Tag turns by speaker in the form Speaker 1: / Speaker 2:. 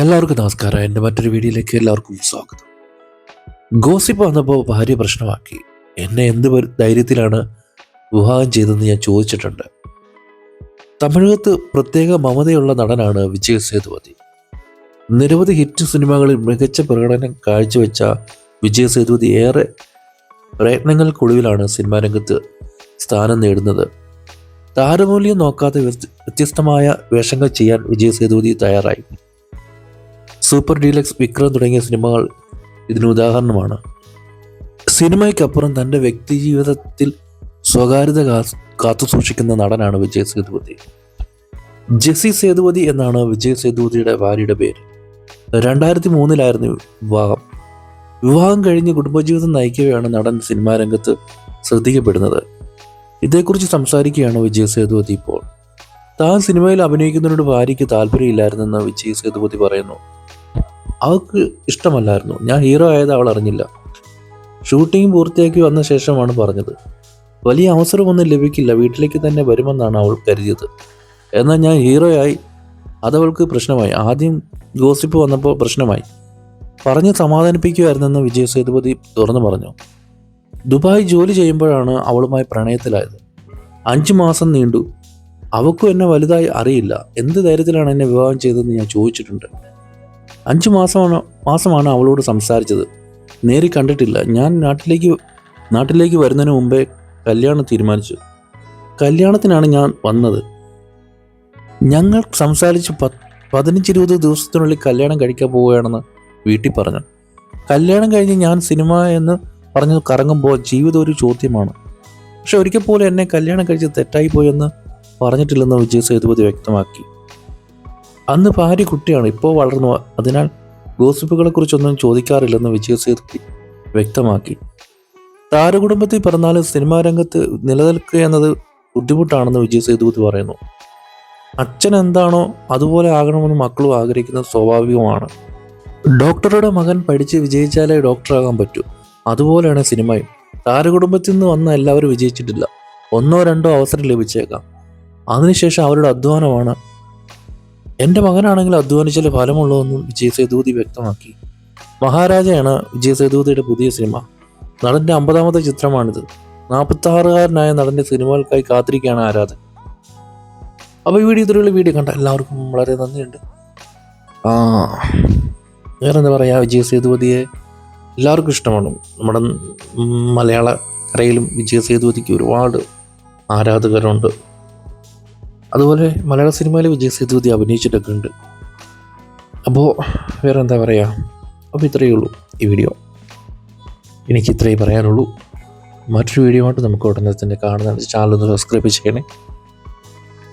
Speaker 1: എല്ലാവർക്കും നമസ്കാരം. എന്റെ മറ്റൊരു വീഡിയോയിലേക്ക് എല്ലാവർക്കും സ്വാഗതം. ഗോസിപ്പ് വന്നപ്പോൾ ഭാര്യ പ്രശ്നമാക്കി. എന്നെ എന്ത് ധൈര്യത്തിലാണ് വിവാഹം ചെയ്തതെന്ന് ഞാൻ ചോദിച്ചിട്ടുണ്ട്. തമിഴകത്ത് പ്രത്യേക മമതയുള്ള നടനാണ് വിജയ് സേതുപതി. നിരവധി ഹിറ്റ് സിനിമകളിൽ മികച്ച പ്രകടനം കാഴ്ചവെച്ച വിജയ് സേതുപതി ഏറെ പ്രയത്നങ്ങൾക്കൊടുവിലാണ് സിനിമാ രംഗത്ത് സ്ഥാനം നേടുന്നത്. താരമൂല്യം നോക്കാതെ വ്യത്യസ്തമായ വേഷങ്ങൾ ചെയ്യാൻ വിജയ് സേതുപതി തയ്യാറായി. സൂപ്പർ ഡീലക്സ് വിക്രം തുടങ്ങിയ സിനിമകൾ ഇതിന് ഉദാഹരണമാണ്. സിനിമയ്ക്കപ്പുറം തന്റെ വ്യക്തിജീവിതത്തിൽ സ്വകാര്യത കാത്തു സൂക്ഷിക്കുന്ന നടനാണ് വിജയ് സേതുപതി. ജെസി സേതുപതി എന്നാണ് വിജയ് സേതുപതിയുടെ ഭാര്യയുടെ പേര്. രണ്ടായിരത്തി മൂന്നിലായിരുന്നു വിവാഹം. വിവാഹം കഴിഞ്ഞ് കുടുംബജീവിതം നയിക്കവെയാണ് നടൻ സിനിമാ രംഗത്ത് ശ്രദ്ധിക്കപ്പെടുന്നത്. ഇതേക്കുറിച്ച് സംസാരിക്കുകയാണ് വിജയ് സേതുപതി ഇപ്പോൾ. താൻ സിനിമയിൽ അഭിനയിക്കുന്നതിനോട് ഭാര്യയ്ക്ക് താല്പര്യമില്ലായിരുന്നെന്ന് വിജയ് സേതുപതി പറയുന്നു. അവൾക്ക് ഇഷ്ടമല്ലായിരുന്നു. ഞാൻ ഹീറോ ആയത് അവൾ അറിഞ്ഞില്ല. ഷൂട്ടിംഗ് പൂർത്തിയാക്കി വന്ന ശേഷമാണ് പറഞ്ഞത്. വലിയ അവസരമൊന്നും ലഭിക്കില്ല. വീട്ടിലേക്ക് തന്നെ വരുമെന്നാണ് അവൾ കരുതിയത്. എന്നാൽ ഞാൻ ഹീറോയായി അതവൾക്ക് പ്രശ്നമായി. ആദ്യം ഗോസിപ്പ് വന്നപ്പോൾ പ്രശ്നമായി. പറഞ്ഞ് സമാധാനിപ്പിക്കുമായിരുന്നെന്ന് വിജയ് സേതുപതി തുറന്നു പറഞ്ഞു. ദുബായ് ജോലി ചെയ്യുമ്പോഴാണ് അവളുമായി പ്രണയത്തിലായത്. അഞ്ച് മാസം നീണ്ടു. അവൾക്കും എന്നെ വലുതായി അറിയില്ല. എന്ത് ധൈര്യത്തിലാണ് എന്നെ വിവാഹം ചെയ്തതെന്ന് ഞാൻ ചോദിച്ചിട്ടുണ്ട്. അഞ്ച് മാസമാണ് മാസമാണ് അവളോട് സംസാരിച്ചത്. നേരി കണ്ടിട്ടില്ല. ഞാൻ നാട്ടിലേക്ക് നാട്ടിലേക്ക് വരുന്നതിന് മുമ്പേ കല്യാണം തീരുമാനിച്ചു. കല്യാണത്തിനാണ് ഞാൻ വന്നത്. ഞങ്ങൾ സംസാരിച്ച് പ പതിനഞ്ച് ഇരുപത് ദിവസത്തിനുള്ളിൽ കല്യാണം കഴിക്കാൻ പോവുകയാണെന്ന് വീട്ടിൽ പറഞ്ഞു. കല്യാണം കഴിഞ്ഞ് ഞാൻ സിനിമ എന്ന് പറഞ്ഞ് കറങ്ങുമ്പോൾ ജീവിതം ഒരു ചോദ്യമാണ്. പക്ഷെ ഒരിക്കൽ പോലും എന്നെ കല്യാണം കഴിച്ച് തെറ്റായി പോയെന്ന് പറഞ്ഞിട്ടില്ലെന്ന് വിജയ് സേതുപതി വ്യക്തമാക്കി. അന്ന് ഭാര്യ കുട്ടിയാണ്. ഇപ്പോൾ വളർന്നു. അതിനാൽ ഗോസിപ്പുകളെ കുറിച്ചൊന്നും ചോദിക്കാറില്ലെന്ന് വിജയ് സേതുപതി വ്യക്തമാക്കി. താരകുടുംബത്തിൽ പിറന്നാലും സിനിമാ രംഗത്ത് നിലനിൽക്കുക എന്നത് ബുദ്ധിമുട്ടാണെന്ന് വിജയ് സേതുപതി പറയുന്നു. അച്ഛൻ എന്താണോ അതുപോലെ ആകണമെന്ന് മക്കളും ആഗ്രഹിക്കുന്നത് സ്വാഭാവികമാണ്. ഡോക്ടറുടെ മകൻ പഠിച്ച് വിജയിച്ചാലേ ഡോക്ടറാകാൻ പറ്റൂ. അതുപോലെയാണ് സിനിമയും. താരകുടുംബത്തിൽ നിന്ന് വന്ന എല്ലാവരും വിജയിച്ചിട്ടില്ല. ഒന്നോ രണ്ടോ അവസരം ലഭിച്ചേക്കാം. അതിനുശേഷം അവരുടെ അധ്വാനമാണ് എന്റെ മകനാണെങ്കിൽ അധ്വാനിച്ചാൽ ഫലമുള്ളതെന്നും വിജയ് സേതുപതി വ്യക്തമാക്കി. മഹാരാജയാണ് വിജയ് സേതുപതിയുടെ പുതിയ സിനിമ. നടന്റെ അമ്പതാമത്തെ ചിത്രമാണിത്. നാൽപ്പത്താറുകാരനായ നടന്റെ സിനിമകൾക്കായി കാത്തിരിക്കുകയാണ് ആരാധകൻ. അപ്പോൾ ഈ വീഡിയോ ഇത്രയുള്ള വീഡിയോ കണ്ട എല്ലാവർക്കും വളരെ നന്ദിയുണ്ട്. ആ. വേറെ എന്താ പറയുക? വിജയ് സേതുപതിയെ എല്ലാവർക്കും ഇഷ്ടമാണ്. നമ്മുടെ മലയാള കരയിലും വിജയ് സേതുപതിക്ക് ഒരുപാട് ആരാധകരുണ്ട്. അതുപോലെ മലയാള സിനിമയിൽ വിജയ് സേതുപതി അഭിനയിച്ചിട്ടൊക്കെ ഉണ്ട്. അപ്പോൾ വേറെ എന്താ പറയുക അപ്പോൾ ഇത്രയേ ഉള്ളൂ ഈ വീഡിയോ. എനിക്ക് ഇത്രയേ പറയാനുള്ളൂ. മറ്റൊരു വീഡിയോ ആയിട്ട് നമുക്ക് ഉടനെ തന്നെ കാണുന്നതാണ്. ചാനൽ ഒന്ന് സബ്സ്ക്രൈബ് ചെയ്യണേ.